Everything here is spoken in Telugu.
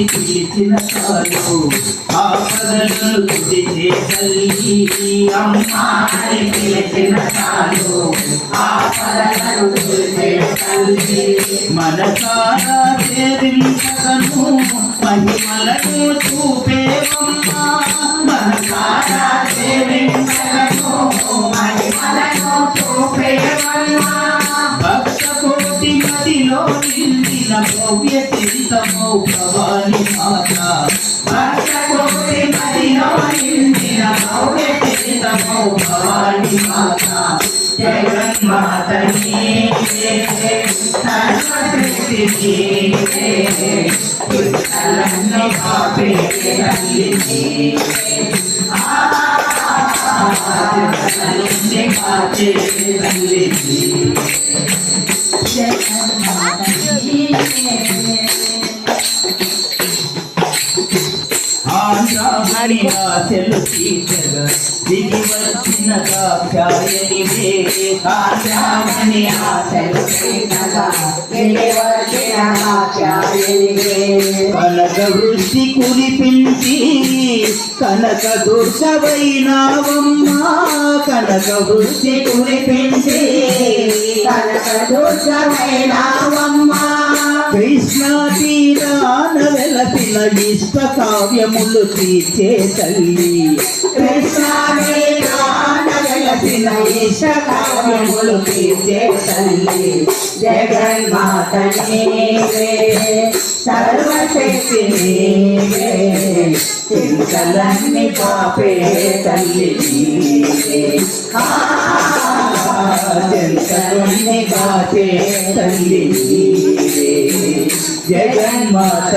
అని పిలిచిన ఆపదలను తుదిచే తల్లి ఆపదలను తల్లి సేవించగను మహిమలను చూపేవమ్మా సేవించగను మహిమలను చూపేవమ్మా భక్త కోటి మదిలో నిండిన భవ్య చింతమో భవాని మాత భక్త కోటి భవ్య భవాని మాత పాపే ఆంధ్రామణి దిగి వచ్చిన కాక్షాయనివే ఆంధ్రామణి ఆశలు కనక వృష్టి కురిపించి కనక దుర్గవైనావమ్మా కనక వృష్టి కురిపించి కనక దుర్గవైనావమ్మా కృష్ణా తీరాన వెలసిన ఇష్ట కావ్యములు తీర్చే తల్లి కృష్ణా తీరాన వెలసిన ఇష్ట కావ్యములు తీర్చే తల్లి జగన్మాత నీవే సర్వశక్తి నీవే చింతలన్నీ పాపే తల్లి నీవే చింతలన్నీ పాపే తల్లి నీవే జగన్మాత